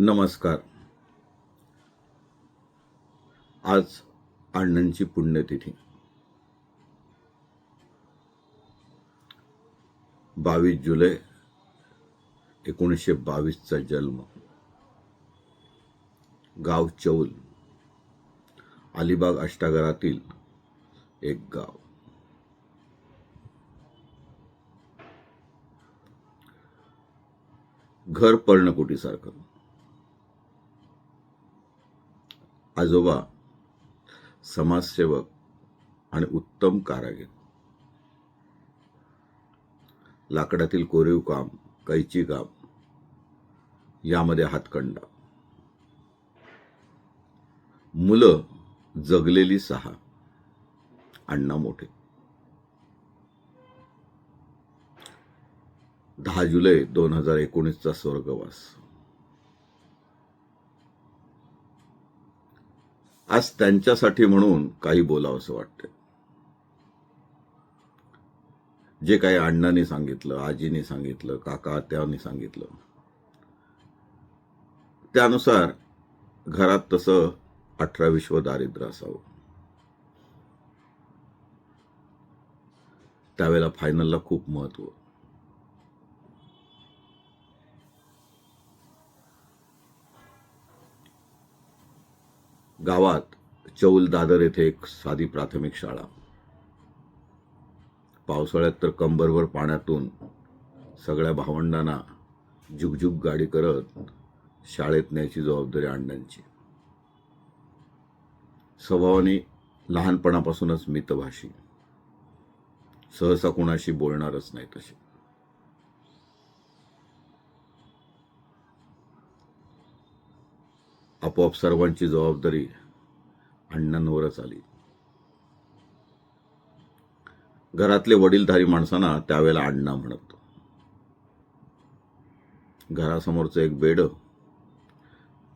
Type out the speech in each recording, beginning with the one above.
नमस्कार. आज अण्णांची पुण्यतिथी. बावीस जुलै एकोणीसशे बावीसचा जन्म. गाव चौल अलिबाग अष्टागरातील एक गाव. घर पर्णकुटीसारखं. आजोबा समाजसेवक आणि उत्तम कारागीर. लाकडातील कोरीव काम कैची काम यामध्ये हातखंडा. मुलं जगलेली सहा अण्णा मोठे. दहा जुलै दोन हजार एकोणीसचा स्वर्गवास. आज त्यांच्यासाठी म्हणून काही बोलावंसं वाटतं जे काही अण्णांनी सांगितलं आजीने सांगितलं काका त्यांनी सांगितलं. त्यानुसार घरात तसं अठरा विश्व दारिद्र्य असावं. त्यावेळेला फायनलला खूप महत्त्व गावात चौल दादर येथे एक साधी प्राथमिक शाळा. पावसाळ्यात तर कंबरवर पाण्यातून सगळ्या भावंडांना झुकझुक गाडी करत शाळेत न्यायची जबाबदारी अण्णांची स्वभावाने लहानपणापासूनच मितभाषी. सहसा कोणाशी बोलणारच नाही तसे आपोआप सर्वांची जबाबदारी अण्णांवरच आली. घरातले वडीलधारी माणसांना त्यावेळेला अण्णा म्हणत घरासमोरचं एक बेड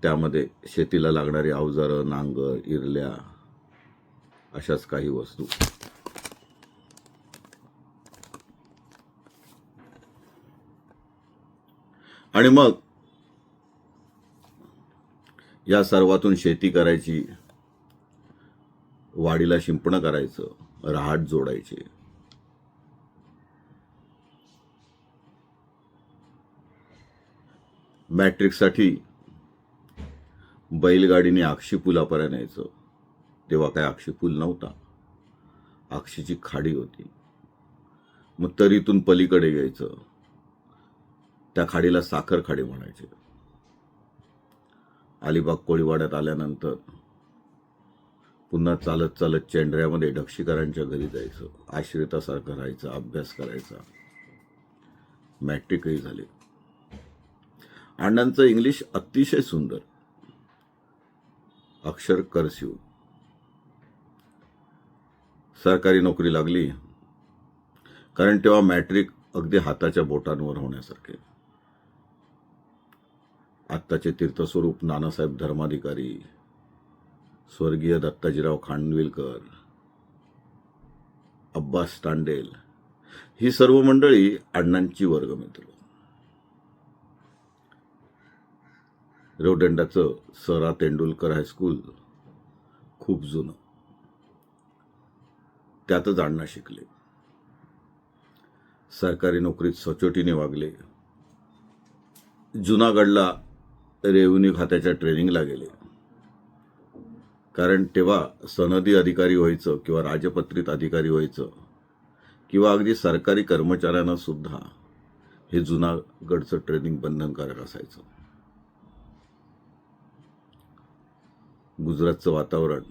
त्यामध्ये शेतीला लागणारी अवजारं नांगर इरल्या अशाच काही वस्तू. आणि मग या सर्वातून शेती करायची वाडीला शिंपणं करायचं रहाट जोडायचे. मॅट्रिकसाठी बैलगाडीने आक्षी पुलापर्यंत यायचं तेव्हा काय आक्षी पूल नव्हता. आक्षीची खाडी होती. मग तरीतून पलीकडे यायचं. त्या खाडीला साखर खाडी म्हणायचे. अलिबाग कोळीवाड्यात आल्यानंतर पुन्हा चालत चालत चेंडऱ्यामध्ये ढक्षीकरांच्या घरी जायचं आश्रितासारखं राहायचं अभ्यास करायचा. मॅट्रिकही झाले. अण्णांचं इंग्लिश अतिशय सुंदर. अक्षर करसिव. सरकारी नोकरी लागली कारण तेव्हा मॅट्रिक अगदी हाताच्या बोटांवर होण्यासारखे. आत्ताचे तीर्थस्वरूप नानासाहेब धर्माधिकारी स्वर्गीय दत्ताजीराव खानविलकर अब्बास तांडेल ही सर्व मंडळी अण्णांची वर्गमित्र. रेवदंडाचं सरा तेंडुलकर हायस्कूल खूप जुनं. त्यातच अण्णा शिकले. सरकारी नोकरीत सचोटीने वागले. जुनागडला रेव्हेन्यू खात्याच्या ट्रेनिंगला गेले. कारण तेव्हा सनदी अधिकारी व्हायचं किंवा राजपत्रित अधिकारी व्हायचं किंवा अगदी सरकारी कर्मचाऱ्यांना सुद्धा हे जुनागडचं ट्रेनिंग बंधनकारक असायचं. गुजरातचं वातावरण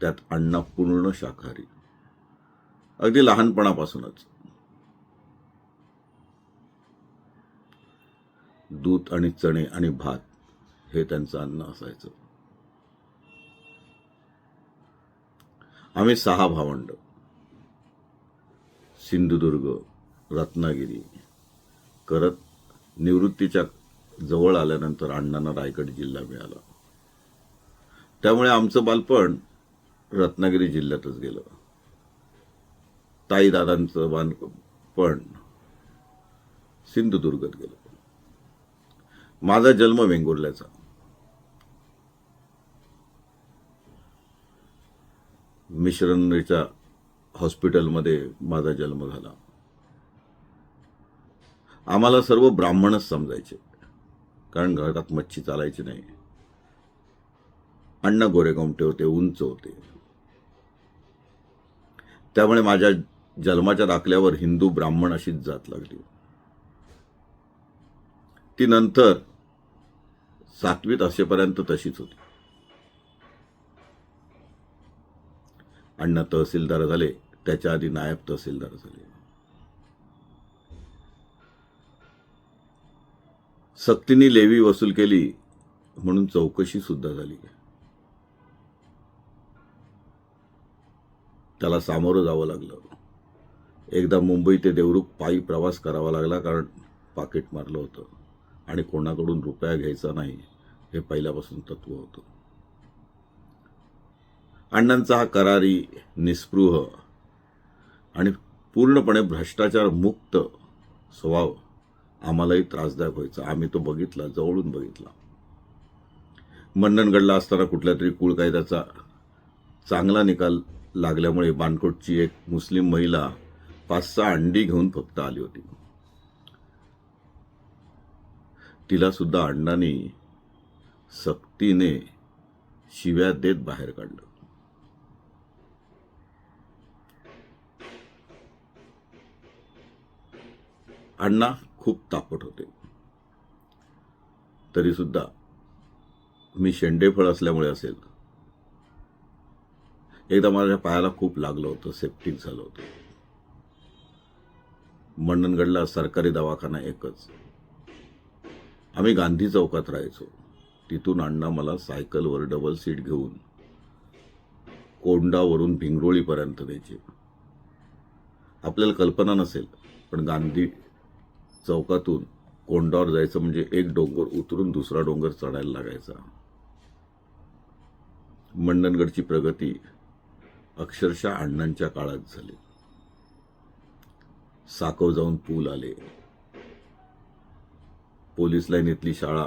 त्यात अण्णा पूर्ण शाकाहारी. अगदी लहानपणापासूनच. दूध आणि चणे आणि भात हे त्यांचं अन्न असायचं. आम्ही सहा भावंड. सिंधुदुर्ग रत्नागिरी करत निवृत्तीच्या जवळ आल्यानंतर अण्णांना रायगड जिल्हा मिळाला. त्यामुळे आमचं बालपण रत्नागिरी जिल्ह्यातच गेलं. ताईदादांचं बालपण सिंधुदुर्गात गेलं. माझा जन्म वेंगुर्ल्याचा. मिश्रणरीच्या हॉस्पिटलमध्ये माझा जन्म झाला. आम्हाला सर्व ब्राह्मणच समजायचे कारण घरात मच्छी चालायची नाही. अण्णा गोरेगोमटे होते उंच होते. त्यामुळे माझ्या जन्माच्या दाखल्यावर हिंदू ब्राह्मण अशीच जात लागली. ती नंतर सातवीत असेपर्यंत तशीच होती. अण्णा तहसीलदार झाले त्याच्या आधी नायब तहसीलदार झाले. सक्तीने लेवी वसूल केली म्हणून चौकशी सुद्धा झाली. त्याला सामोरं जावं लागलं. एकदा मुंबई ते देवरुख पायी प्रवास करावा लागला कारण पाकिट मारलं होतं आणि कोणाकडून रुपया घ्यायचा नाही हे पहिल्यापासून तत्व होतं. अण्णांचा हा करारी निस्पृह आणि पूर्णपणे भ्रष्टाचार मुक्त स्वभाव आम्हालाही त्रासदायक व्हायचा. आम्ही तो बघितला जवळून बघितला. मंडणगडला असताना कुठल्या तरी कुळ कायद्याचा चांगला निकाल लागल्यामुळे बानकोटची एक मुस्लिम महिला पाच सहा अंडी घेऊन फक्त आली होती. तिलासुद्धा अण्णांनी सक्तीने शिव्या देत बाहेर काढलं. अण्णा खूप तापट होते. तरीसुद्धा मी शेंडेफळ असल्यामुळे असेल. एकदा माझ्या पायाला खूप लागलं होतं सेप्टिक झालं होतं. मंडणगडला सरकारी दवाखाना एकच. आम्ही गांधी चौकात राहायचो. तिथून अण्णा मला सायकलवर डबल सीट घेऊन कोंडावरून भिंगरोळीपर्यंत द्यायचे आपल्याला कल्पना नसेल पण गांधी चौकातून कोंडावर जायचं म्हणजे एक डोंगर उतरून दुसरा डोंगर चढायला लागायचा. मंडणगडची प्रगती अक्षरशः अण्णांच्या काळात झाली. साकव जाऊन पूल आले. पोलीस लाईनीतली शाळा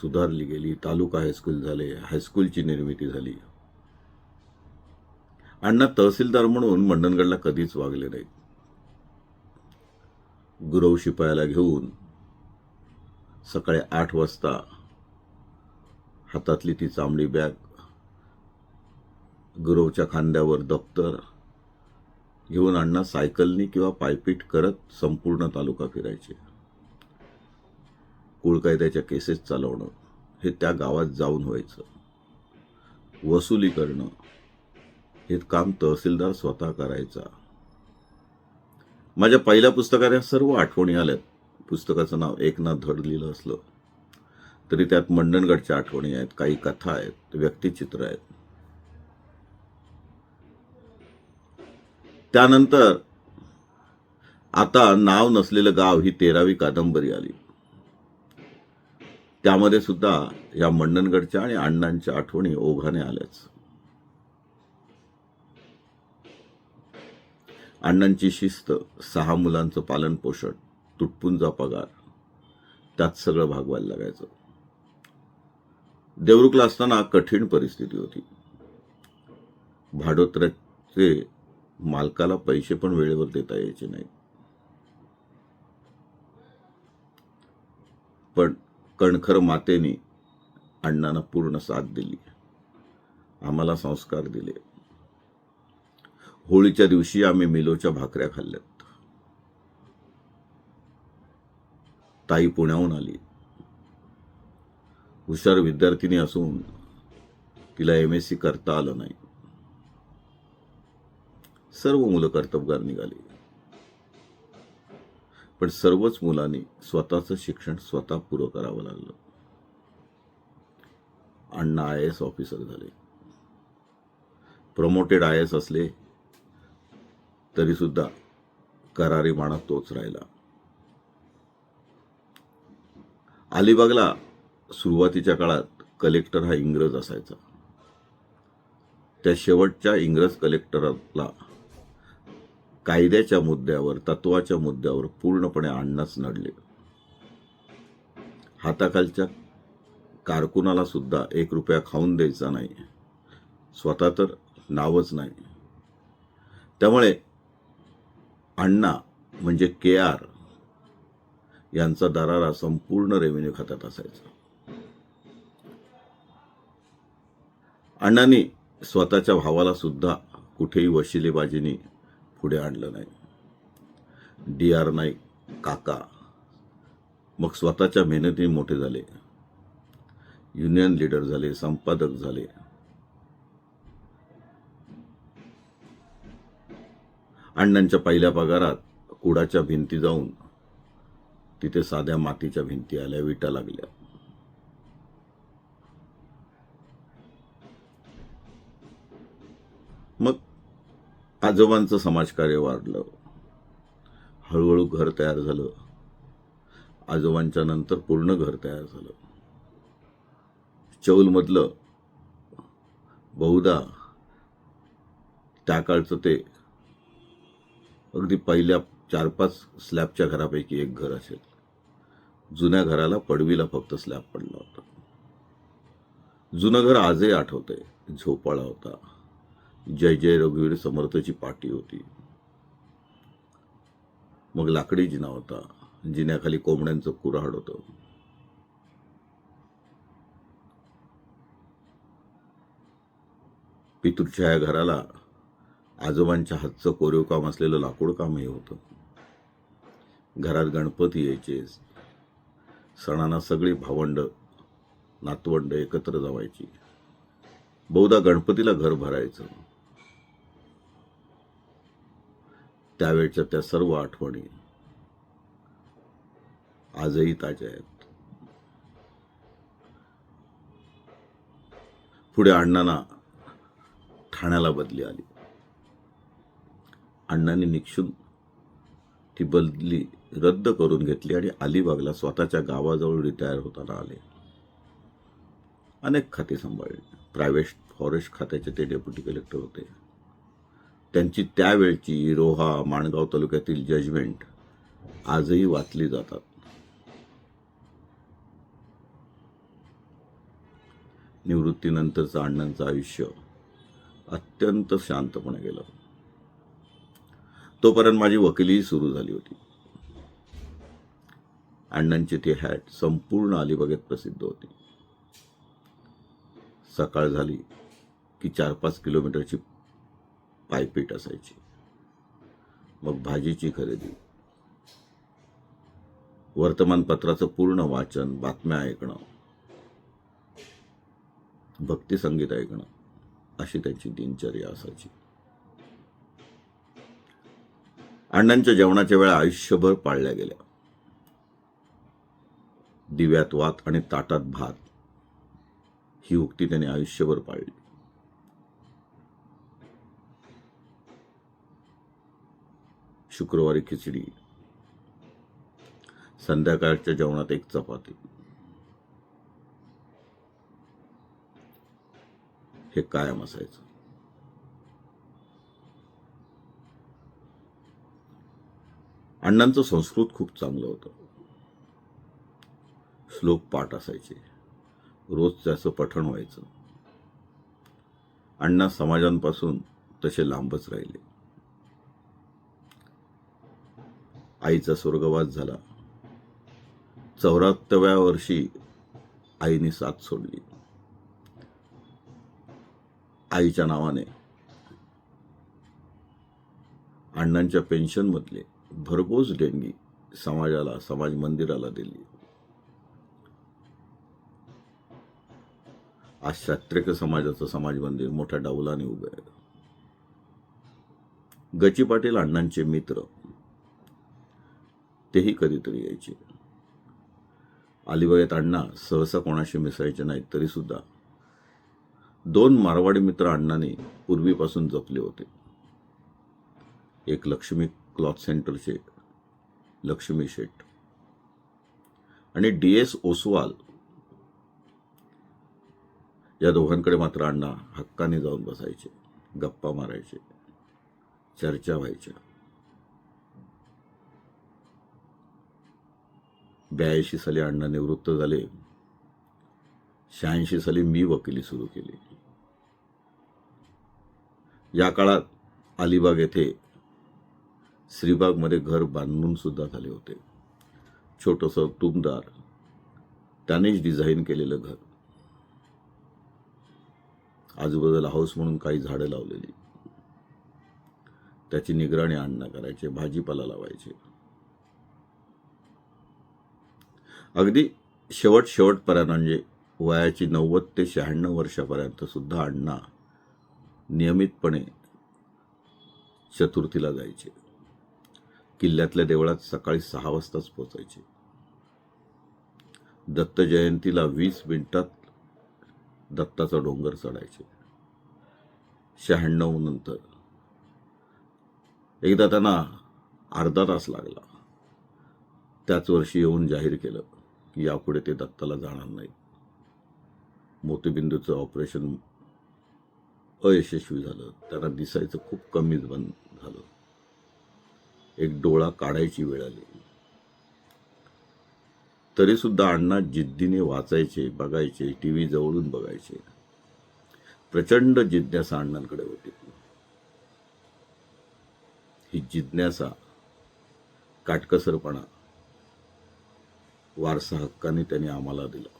सुधारली गेली. तालुका हायस्कूल झाले. हायस्कूलची निर्मिती झाली. अण्णा तहसीलदार म्हणून मंडणगडला कधीच वागले नाहीत. गुरव शिपायाला घेऊन सकाळी आठ वाजता हातातली ती चांबडी बॅग गुरवच्या खांद्यावर दप्तर घेऊन अण्णा सायकलनी किंवा पायपीट करत संपूर्ण तालुका फिरायचे. कुळकायद्याच्या केसेस चालवणं हे त्या गावात जाऊन व्हायचं. वसुली करणं हे काम तहसीलदार स्वतः करायचा. माझ्या पहिल्या पुस्तकात सर्व आठवणी आल्यात. पुस्तकाचं नाव एकनाथ धड लिहिलं असलं तरी त्यात मंडणगडच्या आठवणी आहेत काही कथा आहेत व्यक्तिचित्र आहेत. त्यानंतर आता नाव नसलेलं गाव ही तेरावी कादंबरी आली. त्यामध्ये सुद्धा या मंडणगडच्या आणि अण्णांच्या आठवणी ओघाने आल्याच. अण्णांची शिस्त सहा मुलांचं पालन पोषण तुटपुंजा पगार त्यात सगळं भागवायला लागायचं. देवरुखला असताना कठीण परिस्थिती होती. भाडोत्र्याचे मालकाला पैसे पण वेळेवर देता यायचे नाही. पण कणखर मातेने अण्णांना पूर्ण साथ दिली. आम्हाला संस्कार दिले. होळीच्या दिवशी आम्ही मिलोच्या भाकऱ्या खाल्ल्यात ताई पुण्याहून आली. हुशार विद्यार्थिनी असून तिला एम एस सी करता आलं नाही. सर्व मुलं कर्तबगार निघाली. पण सर्वच मुलांनी स्वतःचं शिक्षण स्वतः पुरं करावं लागलं. अण्णा आय एस ऑफिसर झाले. प्रमोटेड आय एस असले तरी सुद्धा करारी माणा तोच राहिला. अलिबागला सुरुवातीच्या काळात कलेक्टर हा इंग्रज असायचा. त्या शेवटच्या इंग्रज कलेक्टरला कायद्याच्या मुद्द्यावर तत्वाच्या मुद्द्यावर पूर्णपणे आणणंच नडले. हाताखालच्या कारकुनाला सुद्धा एक रुपया खाऊन द्यायचा नाही. स्वतः तर नावच नाही. त्यामुळे अण्णा म्हणजे के आर यांचा दरारा संपूर्ण रेव्हेन्यू खात्यात असायचा. अण्णांनी स्वतःच्या भावाला सुद्धा कुठेही वशिलेबाजीने पुढे आणलं नाही. डी आर नाईक काका मग स्वतःच्या मेहनतीने मोठे झाले. युनियन लीडर झाले संपादक झाले. अण्णांच्या पहिल्या पगारात कुडाच्या भिंती जाऊन तिथे साध्या मातीच्या भिंती आल्या विटा लागल्या. मग आजोबांचं समाजकार्य वाढलं. हळूहळू घर तयार झालं. आजोबांच्या नंतर पूर्ण घर तयार झालं. चौलमधलं बहुधा त्या काळचं ते अगदी पहिल्या चार पाच स्लॅबच्या घरापैकी एक घर असेल. जुन्या घराला पडवीला फक्त स्लॅब पडला होता. जुनं घर आजही आठवतंय. झोपाळा होता. जय जय रघुवीर समर्थची पाटी होती. मग लाकडी जिना होता. जिन्याखाली कोंबड्यांचं कुऱ्हाड होतं. पितृच्या या घराला आजोबांच्या हातचं कोरीव काम असलेलं लाकूड कामही होतं. घरात गणपती यायचे. सणांना सगळी भावंड नातवंड एकत्र जावायची. बहुधा गणपतीला घर भरायचं. त्यावेळच्या त्या सर्व आठवणी आजही ताज्या आहेत. पुढे अण्णांना ठाण्याला बदली आली. अण्णांनी निक्षून ती बदली रद्द करून घेतली आणि अलिबागला स्वतःच्या गावाजवळ रिटायर होताना आले. अनेक खाते सांभाळली. प्रायव्हेट फॉरेस्ट खात्याचे ते डेप्युटी कलेक्टर होते. त्यांची त्यावेळची रोहा माणगाव तालुक्यातील जजमेंट आजही वाचली जातात. निवृत्तीनंतरचं अण्णांचं आयुष्य अत्यंत शांतपणे गेलं. तोपर्यंत माझी वकिलीही सुरू झाली होती. अण्णांची ती हॅट संपूर्ण अलिबागेत प्रसिद्ध होती. सकाळ झाली की चार पाच किलोमीटरची पायपीट असायची. मग भाजीची खरेदी. वर्तमानपत्राचं पूर्ण वाचन बातम्या ऐकणं. भक्ती संगीत ऐकणं. अशी त्यांची दिनचर्या असायची. अण्णांच्या जेवणाच्या वेळा आयुष्यभर पाळल्या गेल्या. दिव्यात वात आणि ताटात भात ही उक्ती त्याने आयुष्यभर पाळली. शुक्रवारी खिचडी संध्याकाळच्या जेवणात एक चपाती. हे कायम असायचं. अण्णांचं संस्कृत खूप चांगलं होतं. श्लोक पाठ असायचे. रोज त्याचं पठण व्हायचं. अण्णा समाजांपासून तसे लांबच राहिले. आईचा स्वर्गवास झाला. चौऱ्याहत्तव्या वर्षी आईने साथ सोडली. आईच्या नावाने अण्णांच्या पेन्शनमधले भरघोस देणगी समाजाला समाज मंदिराला दिली. आज क्षत्रिय समाजाचं समाज मंदिर मोठ्या डाऊलाने उभं आहे. गची पाटील अण्णांचे मित्र. तेही कधीतरी यायचे. अलिबागेत अण्णा सहसा कोणाशी मिसळायचे नाहीत तरी सुद्धा दोन मारवाडी मित्र अण्णांनी पूर्वीपासून जपले होते. एक लक्ष्मी क्लॉथ सेंटरचे लक्ष्मी शेठ. आणि डी एस ओसवाल या दोघांकडे मात्र अण्णा हक्काने जाऊन बसायचे गप्पा मारायचे चर्चा व्हायच्या. ब्याऐंशी साली अण्णा निवृत्त झाले. शहाऐंशी साली मी वकिली सुरू केली. या काळात अलिबाग येथे श्रीबागमध्ये घर बांधूनसुद्धा झाले होते. छोटंसं तुमदार त्यानेच डिझाईन केलेलं घर. आजूबाजूला हाऊस म्हणून काही झाडं लावलेली. त्याची निगराणी आणणं करायचे भाजीपाला लावायचे. अगदी शेवट शेवटपर्यंत म्हणजे वयाची नव्वद ते शहाण्णव वर्षापर्यंत सुद्धा अण्णा नियमितपणे चतुर्थीला जायचे. किल्ल्यातल्या देवळात सकाळी सहा वाजताच पोचायचे दत्त जयंतीला वीस मिनिटात दत्ताचा डोंगर चढायचे. शहाण्णव नंतर. एकदा त्यांना अर्धा तास लागला. त्याच वर्षी येऊन जाहीर केलं की यापुढे ते दत्ताला जाणार नाहीत. मोतीबिंदूचं ऑपरेशन अयशस्वी झालं. त्यांना दिसायचं खूप कमीच बंद झालं. एक डोळा काढायची वेळ आली. तरी सुद्धा अण्णा जिद्दीने वाचायचे बघायचे टी व्ही जवळून बघायचे. प्रचंड जिज्ञासा अण्णांकडे होती. ही जिज्ञासा काटकसरपणा वारसा हक्काने त्यांनी आम्हाला दिला.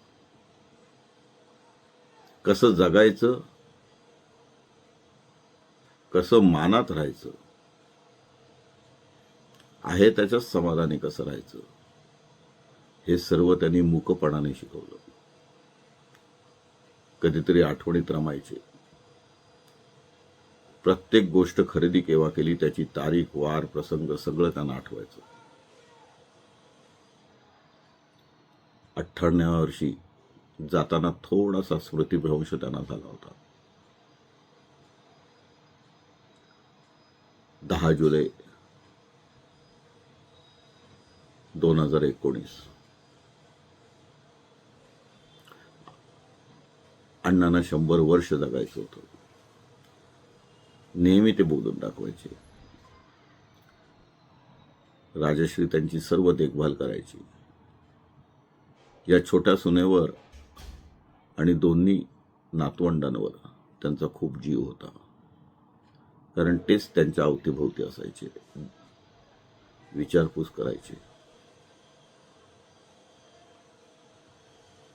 कसं जगायचं कसं मानात राहायचं आहे त्याच्याच समाधानी कसं राहायचं? हे सर्व त्यांनी मूकपणाने शिकवलं. कधीतरी आठवणीत रमायचे. प्रत्येक गोष्ट खरेदी केव्हा केली त्याची तारीख वार प्रसंग सगळं त्यांना आठवायचं. अठ्ठ्याण्णव वर्षी जाताना थोडासा स्मृतिभ्रंश त्यांना झाला होता. दहा जुलै दोन हजार एकोणीस. अण्णांना शंभर वर्ष जगायचं होतं. नेहमी ते बोलून दाखवायचे. राजश्री त्यांची सर्व देखभाल करायची. या छोट्या सुनेवर आणि दोन्ही नातवंडांवर त्यांचा खूप जीव होता. कारण तेच त्यांच्या अवतीभोवती असायचे. विचारपूस करायचे.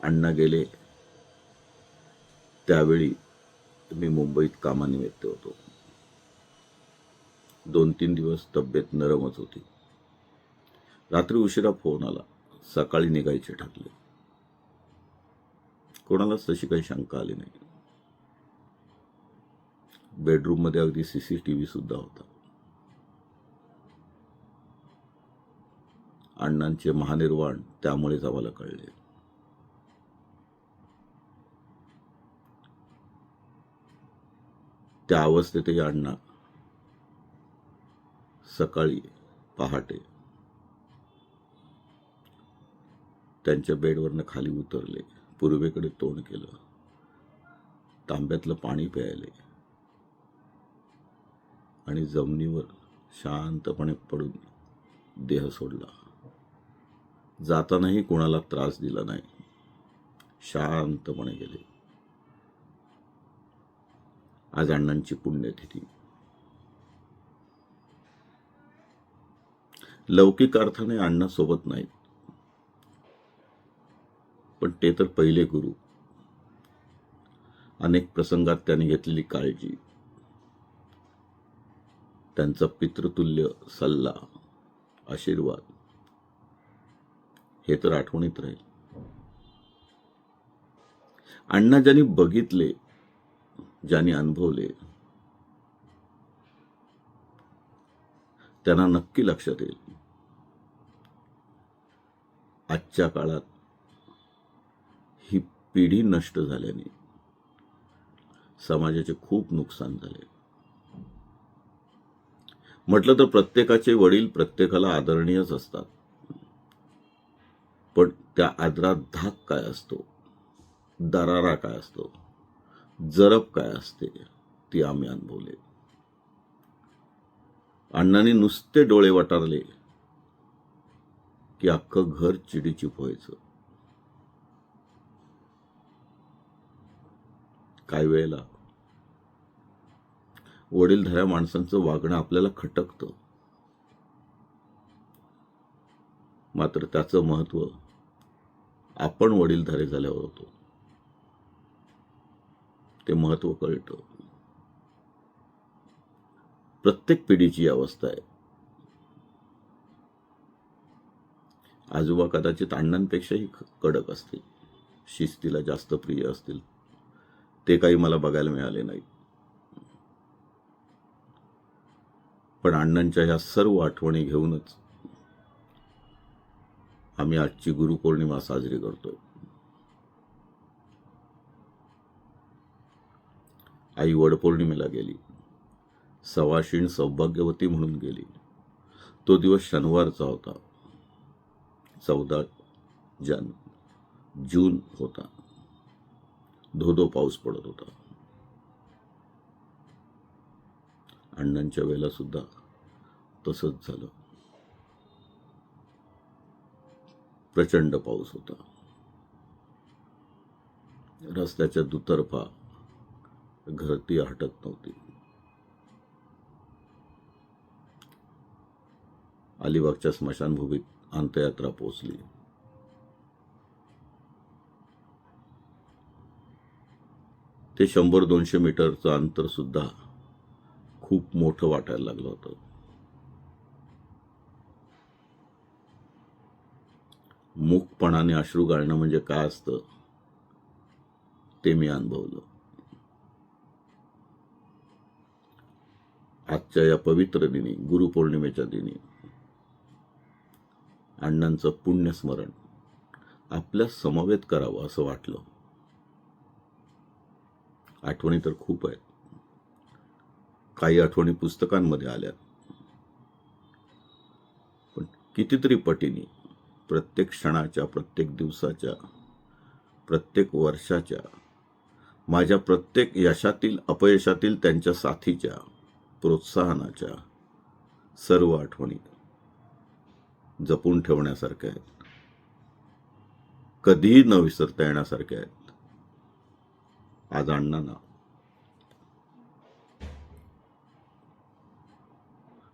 अण्णा गेले. त्यावेळी मी मुंबईत कामानिमित्त होतो. दोन तीन दिवस तब्येत नरमच होती. रात्री उशिरा फोन आला. सकाळी निघायचे ठरले. कोणालाच तशी काही शंका आली नाही. बेडरूममध्ये अगदी सीसीटीव्ही सुद्धा होता. अण्णांचे महानिर्वाण त्यामुळेच आम्हाला कळले. त्या अवस्थेतही अण्णा सकाळी पहाटे. त्यांच्या बेडवरनं खाली उतरले. पूर्वेकडे तोंड केलं. तांब्यातलं पाणी प्यायले. आणि जमिनीवर शांतपणे पडून देह सोडला. जातानाही कोणाला त्रास दिला नाही. शांतपणे गेले. आज अण्णांची पुण्यतिथी. लौकिक अर्थाने अण्णा सोबत नाहीत. पण ते तर पहिले गुरु. अनेक प्रसंगात त्यांनी घेतलेली काळजी. त्यांचा पितृतुल्य सल्ला आशीर्वाद हे तर आठवणीत राहील. अण्णा ज्यांनी बघितले ज्यांनी अनुभवले. त्यांना नक्की लक्षात येईल आजच्या काळात ही पिढी नष्ट झाल्याने समाजाचे खूप नुकसान झाले. म्हटलं तर प्रत्येकाचे वडील प्रत्येकाला आदरणीयच असतात. पण त्या आदरात धाक काय असतो? दरारा काय असतो? जरब काय असते ती आम्ही अनुभवले. अण्णांनी नुसते डोळे वटारले की अख्खं घर चिडीचिप व्हायचं. काही वेळेला वडीलधाऱ्या माणसांचं वागणं आपल्याला खटकतं. मात्र त्याचं महत्त्व आपण वडीलधारे झाल्यावर होतो. ते महत्त्व कळतं. प्रत्येक पिढीची अवस्था आहे. आजोबा कदाचित अण्णांपेक्षाही कडक असतील. शिस्तीला जास्त प्रिय असतील. ते काही मला बघायला मिळाले नाही पण अण्णांच्या ह्या सर्व आठवणी घेऊनच आम्ही आजची गुरुपौर्णिमा साजरी करतोय. आई वडपौर्णिमेला गेली. सवाशीण सौभाग्यवती म्हणून गेली. तो दिवस शनिवारचा होता. चौदा जन जून होता. धोधो पाऊस पडत होता. अण्णांच्या वेळेला सुद्धा तसंच झालं. प्रचंड पाऊस होता. रस्त्याच्या दुतर्फा घरटी हटत नव्हती. अलिबागच्या स्मशानभूमीत अंत्ययात्रा पोचली ते शंभर दोनशे मीटरचं अंतर सुद्धा खूप मोठं वाटायला लागलं होतं. मूकपणाने अश्रू गाळणं म्हणजे काय असतं ते मी अनुभवलं. आजच्या या पवित्र दिनी गुरुपौर्णिमेच्या दिनी अण्णांचं पुण्यस्मरण आपल्या समवेत करावं असं वाटलं. आठवणी तर खूप आहेत. काही आठवणी पुस्तकांमध्ये आल्या पण कितीतरी पटीने प्रत्येक क्षणाच्या प्रत्येक दिवसाच्या प्रत्येक वर्षाच्या माझ्या प्रत्येक यशातील अपयशातील त्यांच्या साथीच्या प्रोत्साहनाच्या सर्व आठवणी जपून ठेवण्यासारख्या आहेत. कधीही न विसरता येण्यासारख्या आहेत. आज अण्णांना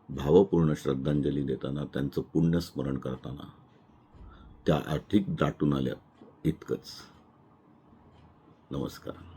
भावपूर्ण श्रद्धांजली देताना त्यांचं पुण्यस्मरण करताना त्या अधिक दाटून आल्या इतकंच. नमस्कार.